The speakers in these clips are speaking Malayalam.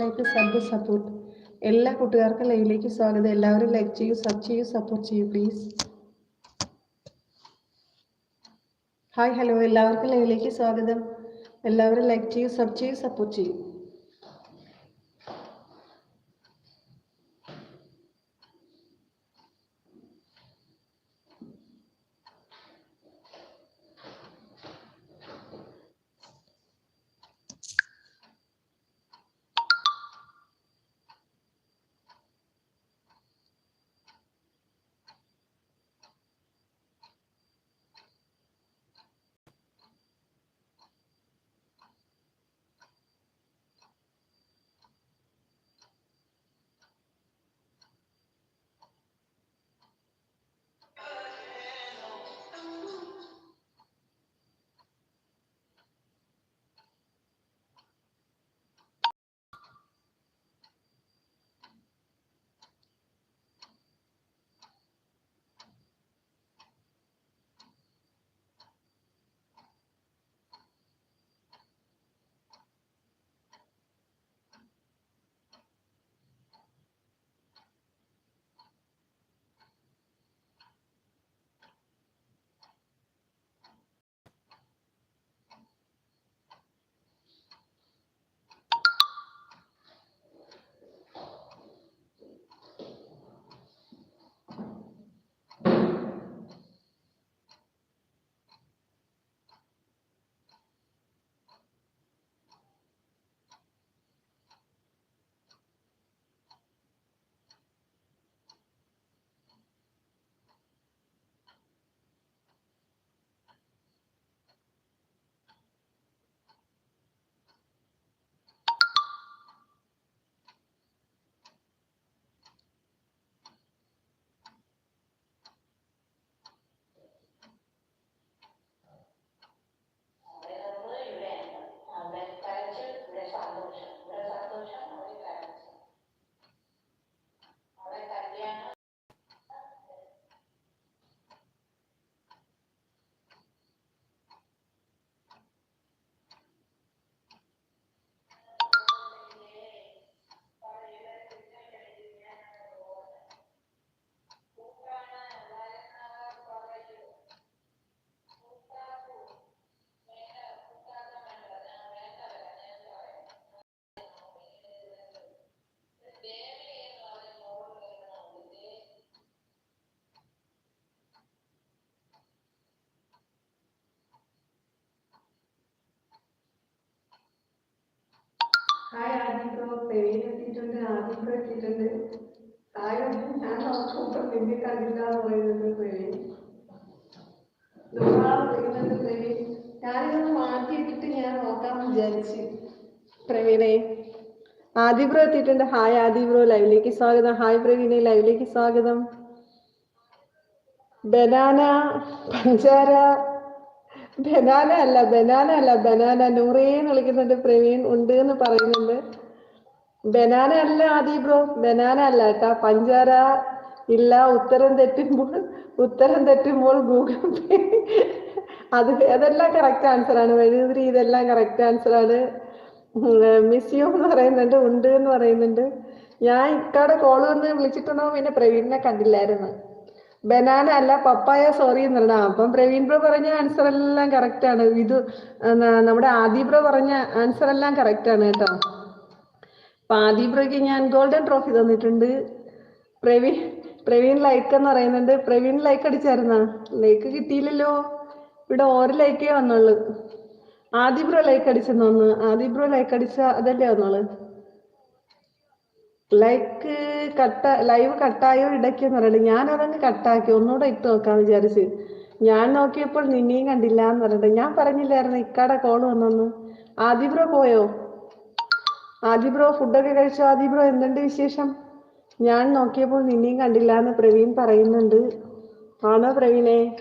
ലൈക്ക് സബ് സപ്പോർട്ട് എല്ലാ കൂട്ടുകാർക്കും ലൈവിലേക്ക് സ്വാഗതം. എല്ലാവരും ലൈക്ക് ചെയ്യൂ സബ് ചെയ്യൂ സപ്പോർട്ട് ചെയ്യൂ പ്ലീസ് ഹായ് ഹലോ എല്ലാവർക്കും ലൈവിലേക്ക് സ്വാഗതം. എല്ലാവരും ലൈക്ക് ചെയ്യൂ സബ് ചെയ്യൂ സപ്പോർട്ട് ചെയ്യൂ. ഹായ് ആദ്യം പ്രവീൺ എത്തിയിട്ടുണ്ട് ആദ്യം എത്തിയിട്ടുണ്ട്. ഹായ് ഞാൻ നോക്കുമ്പോൾ നിന്നെ കണ്ടില്ല എന്ന് പറയുന്നത് പ്രവീൺ പറയുന്നത് ഞാൻ പ്രവീണേ എത്തിയിട്ടുണ്ട്. ഹായ് ആദി ബ്രോ ലൈവിലേക്ക് സ്വാഗതം. ഹായ് പ്രവീണെ ലൈവിലേക്ക് സ്വാഗതം. ബനാന പഞ്ചാര ബനാന അല്ല ബനാന അല്ല ബനാന. നൂറേന്ന് വിളിക്കുന്നുണ്ട്. പ്രവീൺ ഉണ്ട് എന്ന് പറയുന്നുണ്ട്. ബനാന അല്ല ആദി ബ്രോ. ബനാന അല്ല കേട്ടാ. പഞ്ചാര ഇല്ല ഉത്തരം തെറ്റുമ്പോൾ ഉത്തരം തെറ്റുമ്പോൾ ഗൂഗിൾ പേ. അത് അതെല്ലാം കറക്റ്റ് ആൻസർ ആണ്? വഴുതിരി ഇതെല്ലാം കറക്റ്റ് ആൻസർ ആണ്. മിസ് യു എന്ന് പറയുന്നുണ്ട്. ഉണ്ട് എന്ന് പറയുന്നുണ്ട്. ഞാൻ ഇക്കാടെ കോൾ വന്ന് വിളിച്ചിട്ടുണ്ടോ? പിന്നെ പ്രവീണിനെ കണ്ടില്ലായിരുന്നു. ബനാന അല്ല പപ്പായ സോറി എന്നാണ് അപ്പം പ്രവീൺ ബ്രോ പറഞ്ഞ ആൻസർ എല്ലാം കറക്റ്റ് ആണ്. ഇത് നമ്മുടെ ആദി ബ്രോ പറഞ്ഞ ആൻസർ എല്ലാം കറക്റ്റ് ആണ് കേട്ടോ. അപ്പൊ ആദി ബ്രോയ്ക്ക് ഞാൻ ഗോൾഡൻ ട്രോഫി തന്നിട്ടുണ്ട്. പ്രവീൺ പ്രവീൺ ലൈക്ക് എന്ന് പറയുന്നുണ്ട്. പ്രവീൺ ലൈക്ക് അടിച്ചായിരുന്ന? ലൈക്ക് കിട്ടിയില്ലല്ലോ. ഇവിടെ ഓരോ ലൈക്കേ വന്നുള്ളൂ. ആദി ബ്രോ ലൈക്ക് അടിച്ചെന്ന് ആദി ബ്രോ ലൈക്ക് അടിച്ച അതല്ലേ വന്നോളൂ ലൈക്ക് കട്ട ലൈവ് കട്ടായോ ഇടയ്ക്കെന്ന് പറയുന്നത് ഞാൻ അതങ്ങ് കട്ടാക്കി ഒന്നുകൂടെ ഇട്ട് നോക്കാന്ന് വിചാരിച്ച്. ഞാൻ നോക്കിയപ്പോൾ നിന്നെയും കണ്ടില്ല എന്ന് പറഞ്ഞിട്ട് ഞാൻ പറഞ്ഞില്ലായിരുന്നു ഇക്കാടെ കോൾ വന്നെന്ന്. ആദി ബ്രോ പോയോ? ആദി ബ്രോ ഫുഡൊക്കെ കഴിച്ചോ? ആദി ബ്രോ എന്തുണ്ട് വിശേഷം? ഞാൻ നോക്കിയപ്പോൾ നിന്നെയും കണ്ടില്ല എന്ന് പ്രവീൺ പറയുന്നുണ്ട്. ആണോ പ്രവീണേ?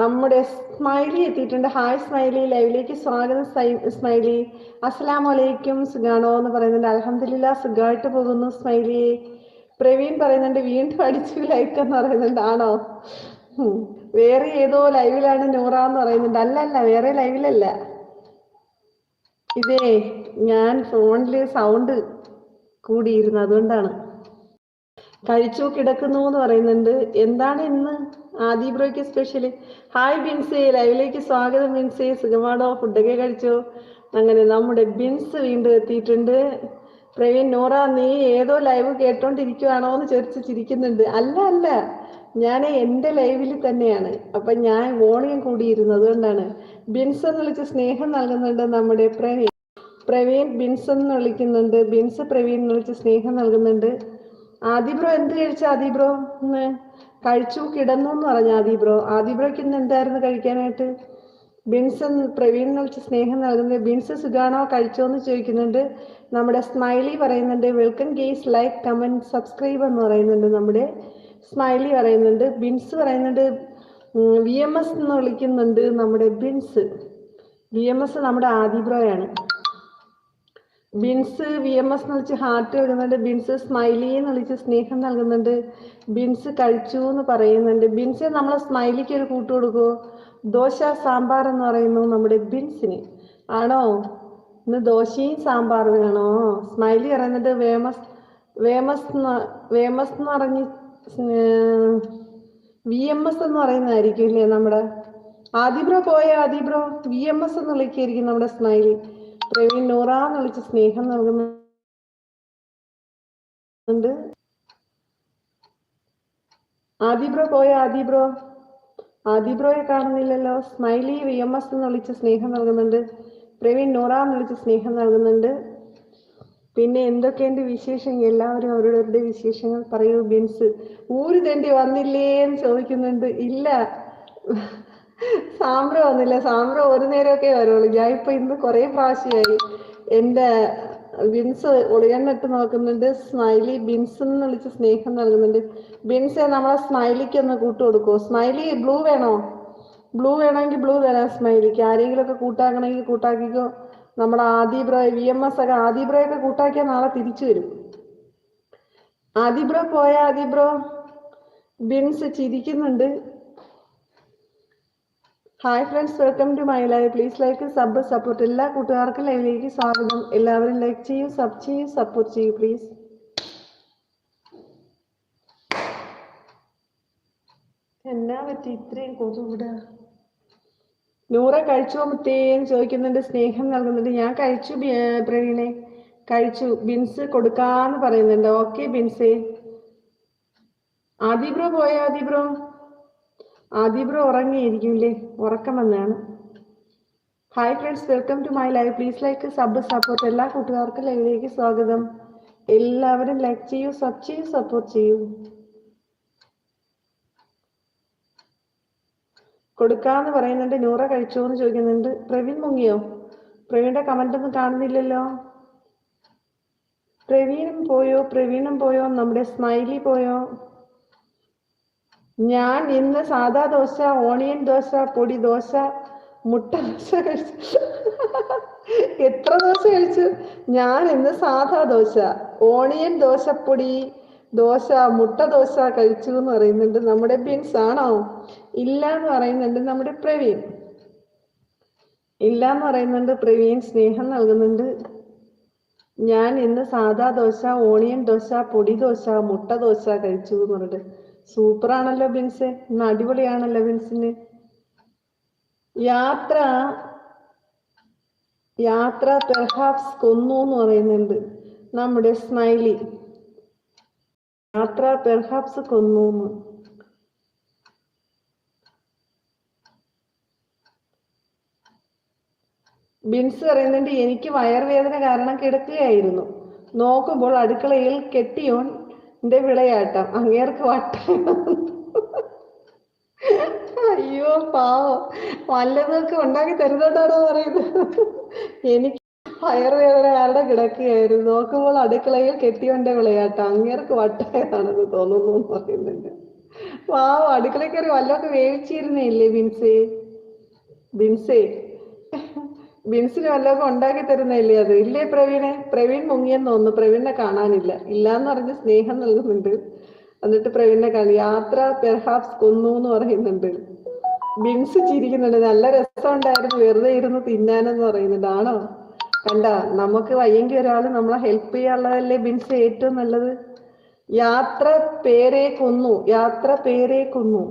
നമ്മുടെ സ്മൈലി എത്തിയിട്ടുണ്ട്. ഹായ് സ്മൈലി ലൈവിലേക്ക് സ്വാഗതം സ്മൈലി അസ്സലാമു അലൈക്കും സുഖാണോ എന്ന് പറയുന്നുണ്ട്. അലഹമില്ല സുഖമായിട്ട് പോകുന്നു സ്മൈലി പ്രവീൺ പറയുന്നുണ്ട് വീണ്ടും അടിച്ചു ലൈക്ക് എന്ന് പറയുന്നുണ്ട്. ആണോ? വേറെ ഏതോ ലൈവിലാണ് നൂറ എന്ന് പറയുന്നുണ്ട്. അല്ല അല്ല വേറെ ലൈവിലല്ല ഇതേ ഞാൻ ഫോണിൽ സൗണ്ട് കൂടിയിരുന്നു. അതുകൊണ്ടാണ്. കഴിച്ചു കിടക്കുന്നു എന്ന് പറയുന്നുണ്ട്. എന്താണ് ഇന്ന് ആദി ബ്രോയ്ക്ക് സ്പെഷ്യൽ ഹായ് ബിൻസേ ലൈവിലേക്ക് സ്വാഗതം ബിൻസേ. സുഖമാണോ? ഫുഡൊക്കെ കഴിച്ചോ? അങ്ങനെ നമ്മുടെ ബിൻസ് വീണ്ടും എത്തിയിട്ടുണ്ട്. പ്രവീൺ നൂറ നീ ഏതോ ലൈവ് കേട്ടോണ്ടിരിക്കുവാണോ എന്ന് ചോദിച്ച് ചിരിക്കുന്നുണ്ട്. അല്ല അല്ല. ഞാൻ എന്റെ ലൈവിൽ തന്നെയാണ്. അപ്പൊ ഞാൻ വോളിയം കൂടിയിരുന്നു. അതുകൊണ്ടാണ്. ബിൻസ് എന്ന് വിളിച്ച് സ്നേഹം നൽകുന്നുണ്ട് നമ്മുടെ പ്രവീൺ. പ്രവീൺ ബിൻസ് എന്ന് വിളിക്കുന്നുണ്ട്. ബിൻസ് പ്രവീൺ എന്ന് വിളിച്ച് സ്നേഹം നൽകുന്നുണ്ട്. ആദി ബ്രോ എന്ത് കഴിച്ച ആദിബ്രോ ഇന്ന് കഴിച്ചു കിടന്നു എന്ന് പറഞ്ഞ ആദിബ്രോ ആദിബ്രോയ്ക്ക് ആദി ബ്രോയ്ക്ക് ഇന്ന് എന്തായിരുന്നു കഴിക്കാനായിട്ട്? ബിൻസ് പ്രവീൺ വിളിച്ച് സ്നേഹം നൽകുന്നത് ബിൻസ് സുഖാണോ? കഴിച്ചോ എന്ന് ചോദിക്കുന്നുണ്ട്. നമ്മുടെ സ്മൈലി പറയുന്നുണ്ട് welcome guys like comment subscribe എന്ന് പറയുന്നുണ്ട് നമ്മുടെ സ്മൈലി പറയുന്നുണ്ട്. ബിൻസ് പറയുന്നുണ്ട് വി എം എസ് എന്ന് വിളിക്കുന്നുണ്ട് നമ്മുടെ ബിൻസ്. വി എം എസ് നമ്മുടെ ആദി ബ്രോയാണ്. ബിൻസ് വി എം എസ് എന്ന് വിളിച്ച് ഹാർട്ട് എഴുതുന്നുണ്ട് ബിൻസ് സ്മൈലി എന്ന് വിളിച്ച് സ്നേഹം നൽകുന്നുണ്ട്. ബിൻസ് കഴിച്ചു എന്ന് പറയുന്നുണ്ട്. ബിൻസ് നമ്മളെ സ്മൈലിക്ക് ഒരു കൂട്ട് കൊടുക്കുമോ ദോശ സാമ്പാർ എന്ന് പറയുന്നു നമ്മുടെ ബിൻസിന്. ആണോ? ഇന്ന് ദോശയും സാമ്പാറും വേണോ സ്മൈലി പറയുന്നുണ്ട് വേമസ് വേമസ് വേമസ് എന്ന് പറഞ്ഞ് വി എം എസ് എന്ന് പറയുന്നതായിരിക്കും ഇല്ലേ നമ്മുടെ? ആദിബ്രോ പോയ? ആദിബ്രോ വി എം എസ് എന്ന് വിളിക്കായിരിക്കും നമ്മുടെ സ്മൈലി പ്രവീൺ നൂറ എന്ന് വിളിച്ച് സ്നേഹം നൽകുന്നുണ്ട്. ആദിബ്രോ പോയ? ആദിബ്രോ ആദിബ്രോയെ കാണുന്നില്ലല്ലോ. സ്മൈലി വി എം എസ് എന്ന് വിളിച്ച് സ്നേഹം നൽകുന്നുണ്ട്. പ്രവീൺ നൂറ എന്ന് വിളിച്ച് സ്നേഹം നൽകുന്നുണ്ട്. പിന്നെ എന്തൊക്കെയുണ്ട് വിശേഷം എല്ലാവരും അവരവരുടെ വിശേഷങ്ങൾ പറയൂ ബിൻസ്. ഊര് തണ്ടി വന്നില്ലേ എന്ന് ചോദിക്കുന്നുണ്ട്. ഇല്ല. സാമ്പ്ര വന്നില്ല. സാമ്പ്ര ഒരു നേരമൊക്കെ വരുള്ളൂ. ഞാൻ ഇപ്പൊ ഇന്ന് കുറെ പ്രാവശ്യമായി എന്റെ ബിൻസ് ഒളിയണ്ണിട്ട് നോക്കുന്നുണ്ട്. സ്മൈലി ബിൻസ് എന്ന് വിളിച്ച് സ്നേഹം നൽകുന്നുണ്ട്. ബിൻസെ നമ്മളെ സ്മൈലിക്ക് ഒന്ന് കൂട്ടു കൊടുക്കുമോ സ്മൈലി ബ്ലൂ വേണോ? ബ്ലൂ വേണമെങ്കിൽ ബ്ലൂ തരാം സ്മൈലിക്ക്. ആരെങ്കിലും ഒക്കെ കൂട്ടാക്കണമെങ്കിൽ കൂട്ടാക്കിക്കോ. നമ്മുടെ Aadi bro V M S ഒക്കെ ആദി ബ്രോ ഒക്കെ കൂട്ടാക്കിയാൽ നാളെ തിരിച്ചു വരും. ആദി ബ്രോ പോയ Adi bro Bins ചിരിക്കുന്നുണ്ട്. Hi friends welcome to my live please like sub support എല്ലാ കൂട്ടുകാർക്കും ലൈവിലേക്ക് സ്വാഗതം. എല്ലാവരും ലൈക്ക് ചെയ്യൂ സബ് ചെയ്യൂ സപ്പോർട്ട് ചെയ്യൂ പ്ലീസ് എന്നാ പറ്റി? ഇത്രയും കൊതുകൂട നൂറ കഴിച്ചോ മുത്തേന്ന് ചോദിക്കുന്നുണ്ട്. സ്നേഹം നൽകുന്നുണ്ട്. ഞാൻ കഴിച്ചു പ്രവീണെ. കഴിച്ചു. ബിൻസ് കൊടുക്കാന്ന് പറയുന്നുണ്ട്. ഓക്കെ ബിൻസേ. ആദിബ്രോ പോയോ? ആദി ബ്രോ ഉറങ്ങിയിരിക്കില്ലേ ഉറക്കം വന്നാണ്. Hi friends welcome to my live please like sub support എല്ലാ കൂട്ടുകാർക്കും ലൈവിലേക്ക് സ്വാഗതം. എല്ലാവരും ലൈക്ക് ചെയ്യൂ സബ് ചെയ്യൂ സപ്പോർട്ട് ചെയ്യൂ. കൊടുക്കാന്ന് പറയുന്നുണ്ട്. നൂറ കഴിച്ചോ എന്ന് ചോദിക്കുന്നുണ്ട്. പ്രവീൺ മുങ്ങിയോ? പ്രവീണിന്റെ കമന്റ് ഒന്നും കാണുന്നില്ലല്ലോ. പ്രവീണും പോയോ? പ്രവീണും പോയോ? നമ്മുടെ സ്മൈലി പോയോ? ഞാൻ ഇന്ന് സാദാ ദോശ ഓണിയൻ ദോശ പൊടി ദോശ മുട്ട ദോശ കഴിച്ചു. എത്ര ദോശ കഴിച്ചു? ഞാൻ ഇന്ന് സാദാ ദോശ ഓണിയൻ ദോശപ്പൊടി ദോശ മുട്ട ദോശ കഴിച്ചു എന്ന് പറയുന്നുണ്ട്. നമ്മുടെ ബിൻസ് ആണോ? ഇല്ല എന്ന് പറയുന്നുണ്ട് നമ്മുടെ പ്രവീൺ. ഇല്ല എന്ന് പറയുന്നുണ്ട് പ്രവീൺ സ്നേഹം നൽകുന്നുണ്ട്. ഞാൻ ഇന്ന് സാദാ ദോശ ഓണിയൻ ദോശ പൊടി ദോശ മുട്ട ദോശ കഴിച്ചു എന്ന് പറഞ്ഞിട്ട് സൂപ്പർ ആണല്ലോ ബിൻസ്. ഇന്ന് അടിപൊളിയാണല്ലോ ബിൻസിന്. യാത്ര യാത്ര പെർഹാപ്സ് കൊന്നു എന്ന് പറയുന്നുണ്ട് നമ്മുടെ സ്മൈലി. യാത്ര പെർഹാപ്സ് കൊന്നു എന്ന് ബിൻസ് പറയുന്നുണ്ട് എനിക്ക് വയറുവേദന കാരണം കിടക്കുകയായിരുന്നു നോക്കുമ്പോൾ അടുക്കളയിൽ കെട്ടിയോൻ എന്റെ വിളയാട്ടം അങ്ങേർക്ക് വട്ടം. അയ്യോ പാവം. വല്ലതൊക്കെ ഉണ്ടാക്കി തരുന്നുണ്ടാണോ പറയുന്നത്? എനിക്ക് വയറുവേദന ആരുടെ കിടക്കുകയായിരുന്നു? നോക്കുമ്പോൾ അടുക്കളയിൽ കെട്ടിയോന്റെ വിളയാട്ടം അങ്ങേർക്ക് വട്ടയാണെന്ന് തോന്നുന്നു പറയുന്നുണ്ട്. പാവം അടുക്കളയിൽ കയറി വല്ലതൊക്കെ വേവിച്ചിരുന്നില്ലേ ബിൻസേ? ബിൻസേ ബിൻസിന് വല്ലതും ഉണ്ടാക്കി തരുന്നില്ലേ അത്? ഇല്ലേ പ്രവീണെ? പ്രവീൺ മുങ്ങിയെന്ന് തോന്നുന്നു. പ്രവീണിനെ കാണാനില്ല. ഇല്ലാന്ന് പറഞ്ഞ് സ്നേഹം നൽകുന്നുണ്ട്. എന്നിട്ട് പ്രവീണിനെ കാണും. യാത്ര പെർഹാപ്സ് കൊന്നു എന്ന് പറയുന്നുണ്ട്. ബിൻസ് ചിരിക്കുന്നുണ്ട്. നല്ല രസം ഉണ്ടായിരുന്നു വെറുതെ ഇരുന്ന് തിന്നാനെന്ന് പറയുന്നുണ്ട്. ആണോ? കണ്ട നമുക്ക് വയ്യെങ്കിൽ ഒരാൾ നമ്മളെ ഹെൽപ്പ് ചെയ്യാനുള്ളതല്ലേ ബിൻസ് ഏറ്റവും നല്ലത്? യാത്ര പേരെ കൊന്നു. യാത്ര പേരെ കൊന്നു.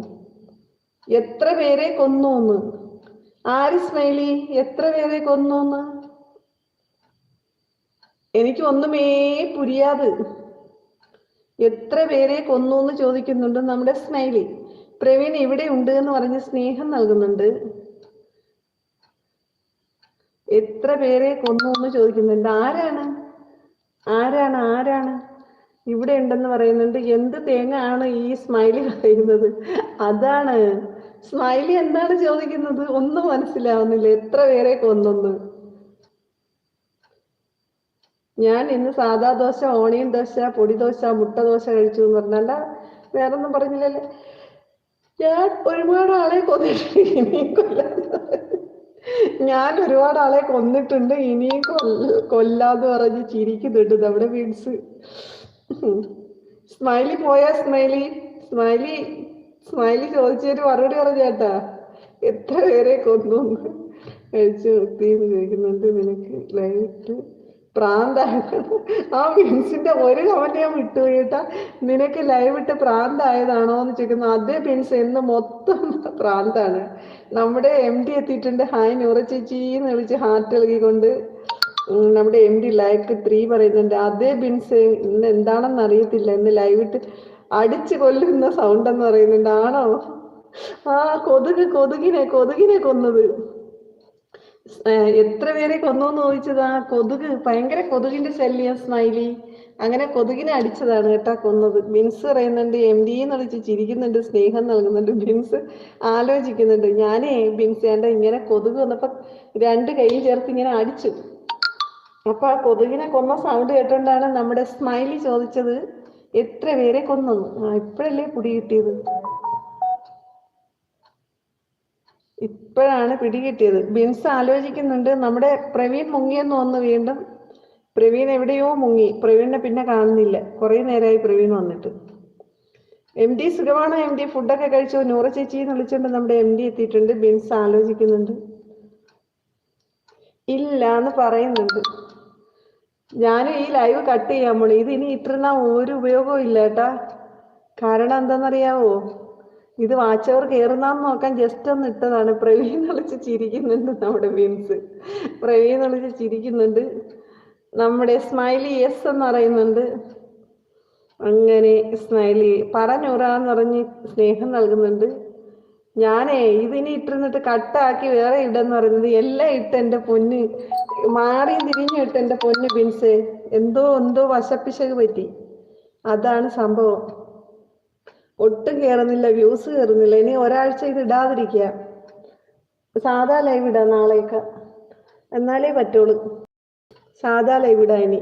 എത്ര പേരെ കൊന്നു എന്ന്. ആര് സ്മൈലി? എത്ര പേരെ കൊന്നു എന്ന് എനിക്ക് ഒന്നുമേ പുരിയാത്. എത്ര പേരെ കൊന്നു എന്ന് ചോദിക്കുന്നുണ്ട് നമ്മുടെ സ്മൈലി. പ്രവീൺ ഇവിടെ ഉണ്ട് എന്ന് പറഞ്ഞ് സ്നേഹം നൽകുന്നുണ്ട്. എത്ര പേരെ കൊന്നു എന്ന് ചോദിക്കുന്നുണ്ട്. ആരാണ്? ആരാണ്? ആരാണ്? ഇവിടെ ഉണ്ടെന്ന് പറയുന്നുണ്ട്. എന്ത് തേങ്ങ ആണ് ഈ സ്മൈലി പറയുന്നത്? അതാണ്. സ്മൈലി എന്താണ് ചോദിക്കുന്നത്? ഒന്നും മനസ്സിലാവുന്നില്ല. എത്ര പേരെ കൊന്നെന്ന്. ഞാൻ ഇന്ന് സാദാ ദോശ ഓണിയൻ ദോശ പൊടി ദോശ മുട്ട ദോശ കഴിച്ചു എന്ന് പറഞ്ഞല്ല വേറൊന്നും പറഞ്ഞില്ലല്ലേ? ഞാൻ ഒരുപാട് ആളെ കൊന്നിട്ടുണ്ട് ഞാൻ ഒരുപാട് ആളെ കൊന്നിട്ടുണ്ട് ഇനിയും കൊല്ല കൊല്ലാന്ന് പറഞ്ഞ് ചിരിക്കുന്നുണ്ട് നമ്മുടെ വീട്സ് സ്മൈലി പോയാ സ്മൈലി? സ്മൈലി സ്മൈലി ചോദിച്ചൊരു മറുപടി പറഞ്ഞേട്ടാ. എത്ര പേരെ കൊന്നു കഴിച്ചു നിർത്തിയെന്ന് ചോദിക്കുന്നുണ്ട് നിനക്ക് ലൈറ്റ് പ്രാന്തായത്. ആ പിൻസിന്റെ ഒരു കമന്റ് ഞാൻ വിട്ടുപോയിട്ടാ നിനക്ക് ലൈവ് ഇട്ട് പ്രാന്തായതാണോ എന്ന് ചോദിക്കുന്നു. അതേ പിൻസ് എന്ന് മൊത്തം പ്രാന്താണ്. നമ്മുടെ എം ഡി എത്തിയിട്ടുണ്ട്. ഹായ് നൂറ ചേച്ചി എന്ന് വിളിച്ച് ഹാർട്ട് നൽകിക്കൊണ്ട് നമ്മുടെ എം ഡി ലൈക്ക് ത്രീ പറയുന്നുണ്ട്. അതേ ബിൻസ് ഇന്ന് എന്താണെന്ന് അറിയത്തില്ല. ഇന്ന് ലൈവ് ഇട്ട് അടിച്ചു കൊല്ലുന്ന സൗണ്ട് എന്ന് പറയുന്നുണ്ട്. ആണോ? ആ കൊതുക് കൊതുകിനെ കൊതുകിനെ കൊന്നത്. എത്ര പേരെ കൊന്നു എന്ന് ചോദിച്ചതാ? കൊതുക് ഭയങ്കര കൊതുകിന്റെ ശല്യം സ്മൈലി അങ്ങനെ കൊതുകിനെ അടിച്ചതാണ് കേട്ടാ കൊന്നത്. ബിൻസ് പറയുന്നുണ്ട് എം ഡി എന്ന് വിളിച്ച് ചിരിക്കുന്നുണ്ട് സ്നേഹം നൽകുന്നുണ്ട്. ബിൻസ് ആലോചിക്കുന്നുണ്ട്. ഞാനേ ബിൻസ് എന്റെ ഇങ്ങനെ കൊതുക് വന്നപ്പോ രണ്ട് കൈ ചേർത്ത് ഇങ്ങനെ അടിച്ചു. അപ്പൊ ആ കൊതുകിനെ കൊന്ന സൗണ്ട് കേട്ടോണ്ടാണ് നമ്മുടെ സ്മൈലി ചോദിച്ചത്. എത്ര പേരെ കൊന്നു? ഇപ്പോഴല്ലേ പിടി കിട്ടിയത്? ഇപ്പോഴാണ് പിടികിട്ടിയത് ബിൻസ് ആലോചിക്കുന്നുണ്ട് നമ്മുടെ പ്രവീൺ മുങ്ങിയെന്ന് വന്ന് വീണ്ടും. പ്രവീൺ എവിടെയോ മുങ്ങി. പ്രവീണിനെ പിന്നെ കാണുന്നില്ല. കുറെ നേരമായി പ്രവീൺ വന്നിട്ട്. എം ഡി സുഖമാണോ? എം ഡി ഫുഡൊക്കെ കഴിച്ചോ? നൂറ ചേച്ചി എന്ന് വിളിച്ചുകൊണ്ട് നമ്മുടെ എം ഡി എത്തിയിട്ടുണ്ട്. ബിൻസ് ആലോചിക്കുന്നുണ്ട്. ഇല്ല എന്ന് പറയുന്നുണ്ട്. ഞാൻ ഈ ലൈവ് കട്ട് ചെയ്യാൻ പോണു ഇത് ഇനി ഇട്ടിരുന്ന ഒരു ഉപയോഗവും ഇല്ല കേട്ടാ. കാരണം എന്താണെന്നറിയാവോ ഇത് വാച്ചവർ കയറുന്നാന്ന് നോക്കാൻ ജസ്റ്റ് ഒന്ന് ഇട്ടതാണ്. പ്രവീൺ വിളിച്ച് ചിരിക്കുന്നുണ്ട് നമ്മുടെ ബീൻസ് പ്രവീൺ വിളിച്ച് ചിരിക്കുന്നുണ്ട്. നമ്മുടെ സ്മൈലി എസ് എന്ന് പറയുന്നുണ്ട്. അങ്ങനെ സ്മൈലി പറഞ്ഞൂറാന്ന് പറഞ്ഞ് സ്നേഹം നൽകുന്നുണ്ട്. ഞാനേ ഇതിനി ഇട്ടിരുന്നിട്ട് കട്ടാക്കി വേറെ ഇടെന്ന് പറയുന്നത് എല്ലാം ഇട്ട് എന്റെ പൊന്ന് മാറി തിരിഞ്ഞു ഇട്ട് എന്റെ പൊന്ന് ബിൻസ്. എന്തോ എന്തോ വശപ്പിശക് പറ്റി. അതാണ് സംഭവം. ഒട്ടും കേറുന്നില്ല വ്യൂസ് കേറുന്നില്ല. ഇനി ഒരാഴ്ച ഇത് ഇടാതിരിക്കുക. സാധാ ലൈവ് ഇടാം നാളെയൊക്കെ. എന്നാലേ പറ്റുള്ളൂ. സാധാ ലൈവ് ഇടാ ഇനി.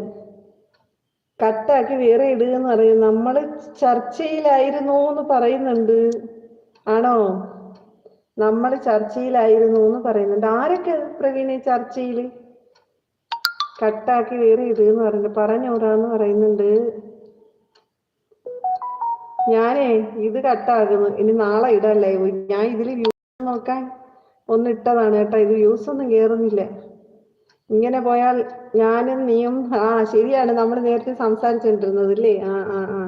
കട്ടാക്കി വേറെ ഇടുക എന്ന് പറയും നമ്മൾ ചർച്ചയിലായിരുന്നു എന്ന് പറയുന്നുണ്ട്. ആണോ? നമ്മൾ ചർച്ചയിലായിരുന്നു എന്ന് പറയുന്നുണ്ട്. ആരൊക്കെ പ്രവീണെ ചർച്ചയിൽ കട്ടാക്കി വേറെ ഇത് എന്ന് പറയുന്നുണ്ട്. പറഞ്ഞോറാന്ന് പറയുന്നുണ്ട്. ഞാനേ ഇത് കട്ടാകുന്നു. ഇനി നാളെ ഇടല്ലേ ഞാൻ ഇതിൽ വ്യൂസ് നോക്കാൻ ഒന്ന് ഇട്ടതാണ് കേട്ടോ. ഇത് വ്യൂസ് ഒന്നും കേറുന്നില്ല. ഇങ്ങനെ പോയാൽ ഞാനും നീയും ആ ശരിയാണ്. നമ്മൾ നേരത്തെ സംസാരിച്ചിട്ടിരുന്നത് അല്ലേ? ആ ആ ആ.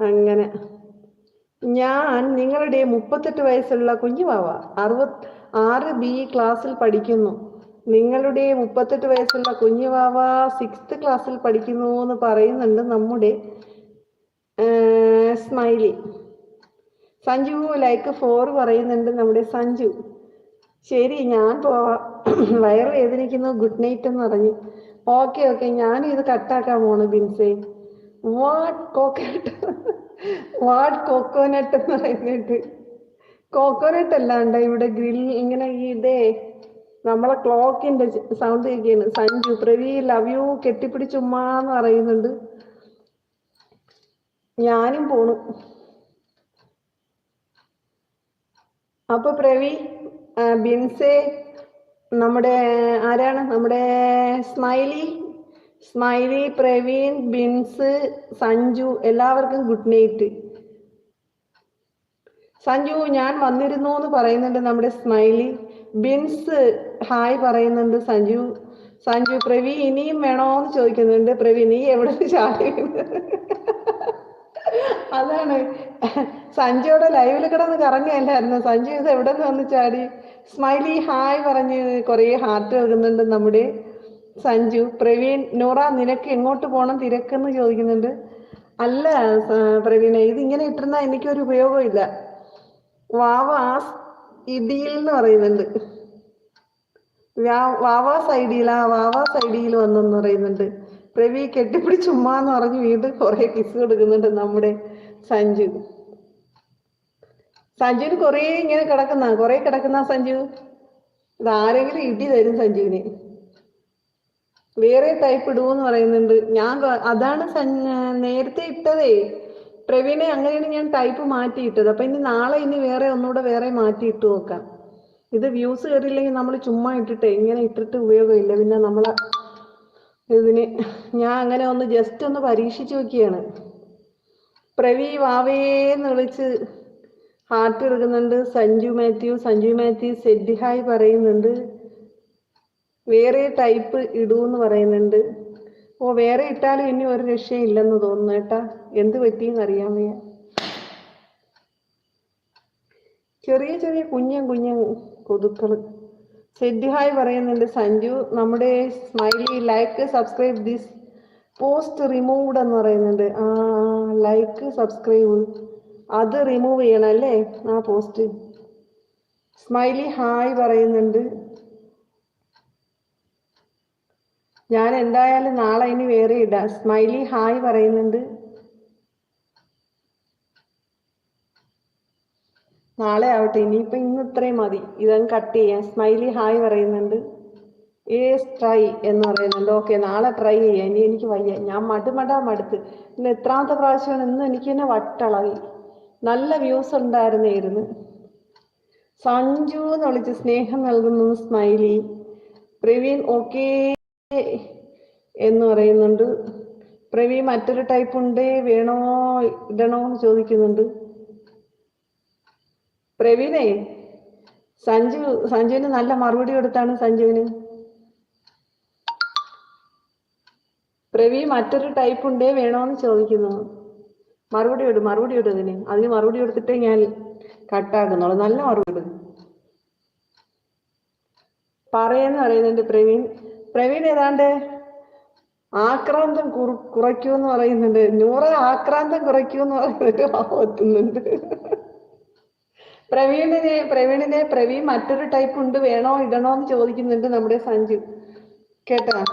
അങ്ങനെ. ഞാൻ നിങ്ങളുടെ മുപ്പത്തെട്ട് വയസ്സുള്ള കുഞ്ഞുവാവ അറുപത് ആറ് ബി ക്ലാസ്സിൽ പഠിക്കുന്നു. നിങ്ങളുടെ മുപ്പത്തെട്ട് വയസ്സുള്ള കുഞ്ഞുവാവ സിക്സ്ത് ക്ലാസ്സിൽ പഠിക്കുന്നു എന്ന് പറയുന്നുണ്ട് നമ്മുടെ സ്മൈലി. സഞ്ജു ലൈക്ക് ഫോർ പറയുന്നുണ്ട് നമ്മുടെ സഞ്ജു. ശരി ഞാൻ പോവാ. വയറ് വേദനിക്കുന്നു ഗുഡ് നൈറ്റ് എന്ന് പറഞ്ഞു. ഓക്കെ ഓക്കെ ഞാൻ ഇത് കട്ടാക്കാൻ പോണു ബിൻസേ. വാട്ട് കോക്കനട്ട് വാട്ട് കോക്കോനട്ട് എന്ന് പറയുന്നുണ്ട് കോക്കോനട്ട് അല്ലാണ്ട് ഇവിടെ ഗ്രിൽ ഇങ്ങനെ ഇതേ നമ്മളെ ക്ലോക്കിന്റെ സൗണ്ട് കേൾക്കുകയാണ് സഞ്ജു പ്രവി ലവ് യു കെട്ടിപ്പിടിച്ചുമ്മാന്ന് പറയുന്നുണ്ട്. ഞാനും പോണു. അപ്പൊ പ്രവി ബിൻസെ നമ്മുടെ ആരാണ്? നമ്മുടെ സ്മൈലി സ്മൈലി പ്രവീൺ ബിൻസ് സഞ്ജു എല്ലാവർക്കും ഗുഡ് നൈറ്റ്. സഞ്ജു ഞാൻ വന്നിരുന്നു എന്ന് പറയുന്നുണ്ട് നമ്മുടെ സ്മൈലി. ബിൻസ് ഹായ് പറയുന്നുണ്ട് സഞ്ജു. സഞ്ജു പ്രവി ഇനിയും വേണോ എന്ന് ചോദിക്കുന്നുണ്ട്. പ്രവി നീ എവിടെ ചാടി അതാണ്. സഞ്ജുവിടെ ലൈവിൽ കിടന്ന് കറങ്ങുകയല്ലായിരുന്നു? സഞ്ജു ഇത് എവിടെ നിന്ന് വന്ന് ചാടി? സ്മൈലി ഹായ് പറഞ്ഞ് കുറേ ഹാർട്ട് ഒഴുകുന്നുണ്ട് നമ്മുടെ സഞ്ജു പ്രവീൺ നൂറ നിനക്ക് എങ്ങോട്ട് പോകണം തിരക്കെന്ന് ചോദിക്കുന്നുണ്ട്. അല്ല പ്രവീണ പ്രവീണെ ഇതിങ്ങനെ ഇട്ടിരുന്ന എനിക്കൊരു ഉപയോഗമില്ല വാവാസ് ഇടിയിൽ എന്ന് പറയുന്നുണ്ട്. വാവാസ് ഐഡിയിൽ ആ വാവാസ് ഐഡിയിൽ വന്നെന്ന് പറയുന്നുണ്ട്. പ്രവി കെട്ടിപ്പിടി ചുമ്മാ എന്ന് പറഞ്ഞ് വീണ്ടും കുറെ കിസ് കൊടുക്കുന്നുണ്ട് നമ്മുടെ സഞ്ജു. സഞ്ജുവിന് കുറേ ഇങ്ങനെ കിടക്കുന്ന കുറെ കിടക്കുന്ന സഞ്ജു. ഇത് ആരെങ്കിലും ഇടി തരും സഞ്ജുവിന്. വേറെ ടൈപ്പ് ഇടുവെന്ന് പറയുന്നുണ്ട്. ഞാൻ അതാണ് നേരത്തെ ഇട്ടതേ. പ്രവീണെ അങ്ങനെയാണ് ഞാൻ ടൈപ്പ് മാറ്റി ഇട്ടത് അപ്പൊ ഇനി നാളെ ഇനി വേറെ ഒന്നുകൂടെ വേറെ മാറ്റി ഇട്ട് നോക്കാം. ഇത് വ്യൂസ് കയറിയില്ലെങ്കിൽ നമ്മൾ ചുമ്മാ ഇട്ടിട്ട് ഇങ്ങനെ ഇട്ടിട്ട് ഉപയോഗമില്ല. പിന്നെ നമ്മളെ ഇതിന് ഞാൻ അങ്ങനെ ഒന്ന് ജസ്റ്റ് ഒന്ന് പരീക്ഷിച്ചു നോക്കിയാണ്. പ്രവീ വാവേന്ന് വിളിച്ച് ഹാർട്ട് എടുക്കുന്നുണ്ട് സഞ്ജു മാത്യു സഞ്ജു മാത്യു സെഡ് ഹായ് പറയുന്നുണ്ട്. വേറെ ടൈപ്പ് ഇടൂന്ന് പറയുന്നുണ്ട്. ഓ വേറെ ഇട്ടാലും ഇനി ഒരു രക്ഷയില്ലെന്ന് തോന്നുന്നു കേട്ടാ എന്ത് പറ്റിയെന്ന് അറിയാൻ വയ്യ. ചെറിയ ചെറിയ കുഞ്ഞൻ കുഞ്ഞൻ കൊതുക്കൾ സെഡ് ഹായ് പറയുന്നുണ്ട്. സഞ്ജു നമ്മുടെ Smiley like subscribe this post removed എന്ന് പറയുന്നുണ്ട്. ആ ലൈക്ക് സബ്സ്ക്രൈബ് അത് റിമൂവ് ചെയ്യണം അല്ലേ? ആ പോസ്റ്റ് സ്മൈലി ഹായ് പറയുന്നുണ്ട്. ഞാൻ എന്തായാലും നാളെ ഇനി വേറെ ഇടാം. സ്മൈലി ഹായ് പറയുന്നുണ്ട്. നാളെ ആവട്ടെ ഇനിയിപ്പോ ഇന്ന് ഇത്രയും മതി. ഇതങ്ങ് കട്ട് ചെയ്യാം. സ്മൈലി ഹായ് പറയുന്നുണ്ട്. ഏസ് ട്രൈ എന്ന് പറയുന്നുണ്ട്. ഓക്കെ നാളെ ട്രൈ ചെയ്യാം. ഇനി എനിക്ക് വയ്യ. ഞാൻ മടുമടാ മടുത്ത്. ഇന്ന് എത്രാമത്തെ പ്രാവശ്യമാണ്? ഇന്ന് എനിക്ക് തന്നെ വട്ടളകി. നല്ല വ്യൂസ് ഉണ്ടായിരുന്നേരുന്നു സഞ്ജു എന്ന് വിളിച്ച് സ്നേഹം നൽകുന്നു സ്മൈലി പ്രവീൺ ഓക്കേ എന്ന് പറയുന്നുണ്ട്. പ്രവീൺ മറ്റൊരു ടൈപ്പ് ഉണ്ട്. വേണോ ഇടണോ എന്ന് ചോദിക്കുന്നുണ്ട്. പ്രവീണേ സഞ്ജു സഞ്ജുവിന് നല്ല മറുപടി കൊടുത്താണ് സഞ്ജുവിന്. പ്രവീൺ മറ്റൊരു ടൈപ്പ് ഉണ്ടേ. വേണോന്ന് ചോദിക്കുന്നു. മറുപടി ഇടും മറുപടി ഇടും അതിന്. അതിന് മറുപടി കൊടുത്തിട്ടേ ഞാൻ കട്ടാക്കുന്നുള്ളൂ നല്ല മറുപടി പറയുന്ന പറയുന്നുണ്ട് പ്രവീൺ. പ്രവീൺ ഏതാണ്ട് ആക്രാന്തം കുറയ്ക്കൂ എന്ന് പറയുന്നുണ്ട്. നൂറ് ആക്രാന്തം കുറയ്ക്കൂ എന്ന് പറയുന്നുണ്ട് എത്തുന്നുണ്ട്. പ്രവീണിനെ പ്രവീണിനെ പ്രവീൺ മറ്റൊരു ടൈപ്പ് ഉണ്ട്. വേണോ ഇടണോ എന്ന് ചോദിക്കുന്നുണ്ട് നമ്മുടെ സഞ്ജു. കേട്ടാ?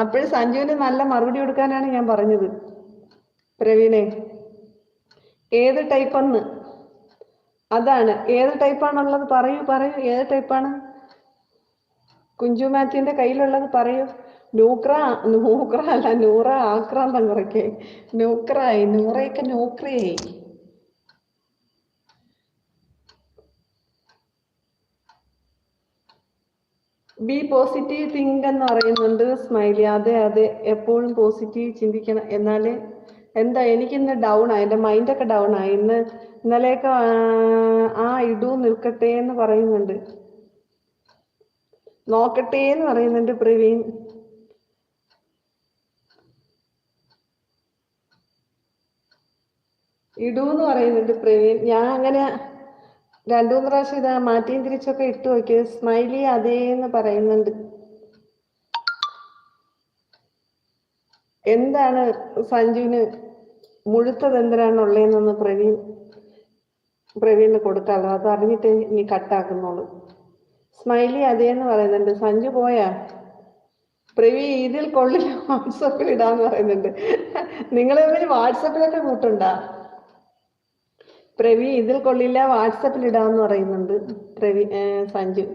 അപ്പോഴും സഞ്ജുവിന് നല്ല മറുപടി കൊടുക്കാനാണ് ഞാൻ പറഞ്ഞത്. പ്രവീണെ ഏത് ടൈപ്പെന്ന് അതാണ്. ഏത് ടൈപ്പാണുള്ളത് പറയൂ പറയൂ. ഏത് ടൈപ്പാണ് കുഞ്ചു മാത്യുവിന്റെ കയ്യിലുള്ളത് പറയൂ. നൂക്ര നൂക്ര അല്ല നൂറ ആക്രാന്തം കുറയ്ക്കേ. നൂക്രായി നൂറയൊക്കെ നൂക്രയായി. ബി പോസിറ്റീവ് തിങ്ക് എന്ന് പറയുന്നുണ്ട് സ്മൈലി. അതെ അതെ എപ്പോഴും പോസിറ്റീവ് ചിന്തിക്കണം. എന്നാലേ എന്താ എനിക്കിന്ന് ഡൗൺ ആയി എന്റെ മൈൻഡൊക്കെ ഡൗൺ ആയി ഇന്ന് ഇന്നലെയൊക്കെ ആ, ഇടൂ നിൽക്കട്ടെ എന്ന് പറയുന്നുണ്ട്. നോക്കട്ടെ എന്ന് പറയുന്നുണ്ട് പ്രവീൺ. ഇടൂന്ന് പറയുന്നുണ്ട് പ്രവീൺ. ഞാൻ അങ്ങനെ രണ്ടു മൂന്ന് പ്രാവശ്യം ഇതാ മാറ്റിയും തിരിച്ചൊക്കെ ഇട്ടു നോക്കി. സ്മൈലി അതേ എന്ന് പറയുന്നുണ്ട്. എന്താണ് സഞ്ജുവിന് മുഴുത്തത് എന്തിനാണുള്ളതെന്നൊന്ന് പ്രവീൺ പ്രവീണിന് കൊടുക്കാമല്ലോ അത് അറിഞ്ഞിട്ട് ഇനി കട്ടാക്കുന്നുള്ളൂ സ്മൈലി അതേന്ന് പറയുന്നുണ്ട്. സഞ്ജു പോയാ? പ്രവി ഇതിൽ കൊള്ളില്ല. വാട്സപ്പിൽ ഇടാന്ന് പറയുന്നുണ്ട്. നിങ്ങൾ തമ്മിൽ വാട്സപ്പിലൊക്കെ കൂട്ടുണ്ടാ? പ്രവി ഇതിൽ കൊള്ളില്ല വാട്സപ്പിൽ ഇടാന്ന് പറയുന്നുണ്ട് പ്രവി സഞ്ജു.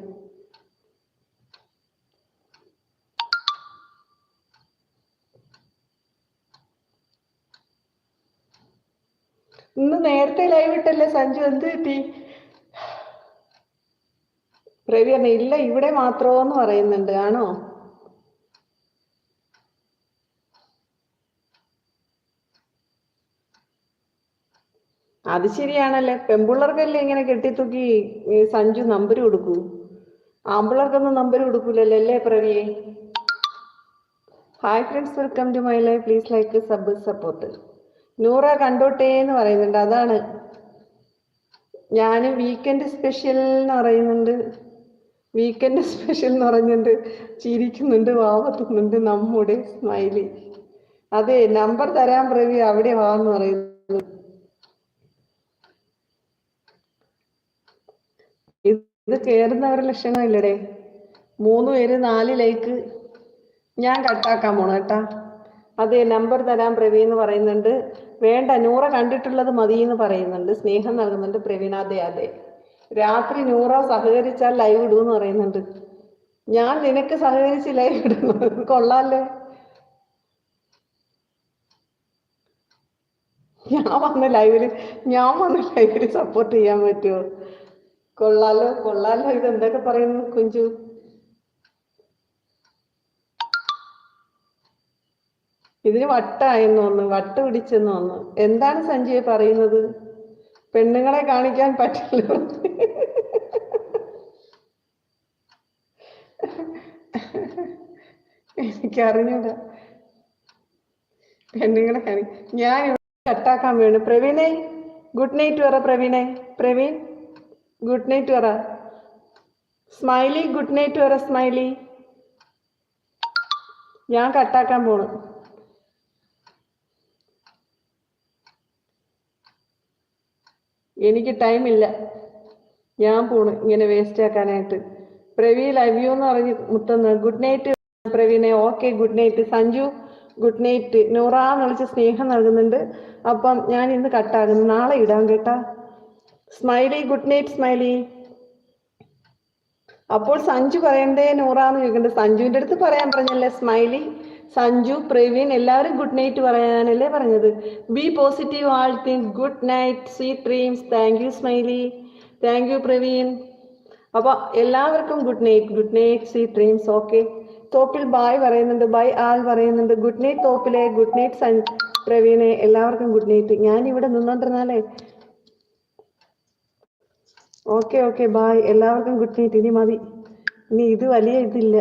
ഇന്ന് നേരത്തെ ലൈവ് ഇട്ടല്ലേ സഞ്ജു? എന്ത് കിട്ടി പ്രവി പറഞ്ഞ ഇല്ല ഇവിടെ മാത്രമോന്ന് പറയുന്നുണ്ട്. ആണോ? അത് ശരിയാണല്ലേ. പെമ്പിള്ളേർക്കല്ലേ ഇങ്ങനെ കെട്ടിത്തൂക്കി സഞ്ജു നമ്പർ കൊടുക്കൂ? ആമ്പിളർക്കൊന്നും നമ്പർ കൊടുക്കൂലല്ലോ അല്ലേ പ്രവിയെ hi friends welcome to my life please like sub support Noora കണ്ടോട്ടേ എന്ന് പറയുന്നുണ്ട്. അതാണ്. ഞാൻ വീക്കെൻഡ് സ്പെഷ്യൽ എന്ന് പറയുന്നുണ്ട്. വീക്കെൻഡ് സ്പെഷ്യൽ എന്ന് ചിരിക്കുന്നുണ്ട് വാവത്തുന്നുണ്ട് നമ്മുടെ സ്മൈലി. അതെ നമ്പർ തരാൻ പ്രവി അവിടെ വാന്ന് പറയുന്നു. ഇത് കേറുന്നവരുടെ ലക്ഷണമില്ലടേ. മൂന്ന് പേര് നാല് ലൈക്ക്. ഞാൻ കട്ടാക്കാൻ പോണ കേട്ടാ. അതെ നമ്പർ തരാൻ പ്രവീൺ എന്ന് പറയുന്നുണ്ട്. വേണ്ട നൂറ കണ്ടിട്ടുള്ളത് മതി എന്ന് പറയുന്നുണ്ട്. സ്നേഹം നൽകുന്നുണ്ട് പ്രവീൺ അതെ അതെ. രാത്രി നൂറ സഹകരിച്ചാൽ ലൈവ് ഇടുമെന്ന് പറയുന്നുണ്ട്. ഞാൻ നിനക്ക് സഹകരിച്ച് ലൈവ് ഇടുന്നു. കൊള്ളാല്ലേ? ഞാൻ വന്ന ലൈവിൽ ഞാൻ വന്ന ലൈവിൽ സപ്പോർട്ട് ചെയ്യാൻ പറ്റുമോ? കൊള്ളാലോ കൊള്ളാലോ. ഇത് എന്തൊക്കെ പറയുന്നു കുഞ്ചു? ഇതിന് വട്ടായെന്ന് തോന്നുന്നു വട്ട് പിടിച്ചെന്ന് തോന്നുന്നു. എന്താണ് സഞ്ജയ് പറയുന്നത്? പെണ്ണുങ്ങളെ കാണിക്കാൻ പറ്റില്ല. എനിക്കറിഞ്ഞൂടാ. പെണ്ണുങ്ങളെ കാണി ഞാൻ കട്ടാക്കാൻ വേണം. പ്രവീണേ ഗുഡ് നൈറ്റ് പറ പ്രവീണേ. പ്രവീൺ ഗുഡ് നൈറ്റ് പറ. സ്മൈലി ഗുഡ് നൈറ്റ് പറ സ്മൈലി. ഞാൻ കട്ടാക്കാൻ പോണു. എനിക്ക് ടൈം ഇല്ല. ഞാൻ പോണു. ഇങ്ങനെ വേസ്റ്റ് ആക്കാനായിട്ട്. പ്രവി ലവ് യു എന്ന് പറഞ്ഞ് മുത്തന്ന് good night പ്രവീണെ. Okay good night Sanju good night നൂറാന്ന് വിളിച്ച് സ്നേഹം നൽകുന്നുണ്ട്. അപ്പം ഞാൻ ഇന്ന് കട്ടാകുന്നു നാളെ ഇടാം കേട്ടാ. സ്മൈലി ഗുഡ് നൈറ്റ് സ്മൈലി അപ്പോൾ സഞ്ജു പറയണ്ടേ? നൂറാന്ന് ചോദിക്കണ്ടേ സഞ്ജുവിന്റെ അടുത്ത് പറയാൻ പറഞ്ഞല്ലേ സ്മൈലി സഞ്ജു പ്രവീൺ എല്ലാവരും ഗുഡ് നൈറ്റ് പറയാനല്ലേ പറഞ്ഞത്. Be positive all think good night sweet dreams thank you smiley thank you Praveen. അപ്പൊ എല്ലാവർക്കും good night good night sweet dreams okay Thoppil bye പറയുന്നുണ്ട് ബൈ ആൾ പറയുന്നുണ്ട്. ഗുഡ് നൈറ്റ് തോപ്പിലെ ഗുഡ് നൈറ്റ് സഞ്ജു പ്രവീണെ എല്ലാവർക്കും ഗുഡ് നൈറ്റ് ഞാൻ ഇവിടെ നിന്നോണ്ടിരുന്നാലേ. ഓക്കെ ഓക്കെ ബായ് എല്ലാവർക്കും ഗുഡ് നൈറ്റ് ഇനി മതി. ഇനി ഇത് വലിയ ഇതില്ല.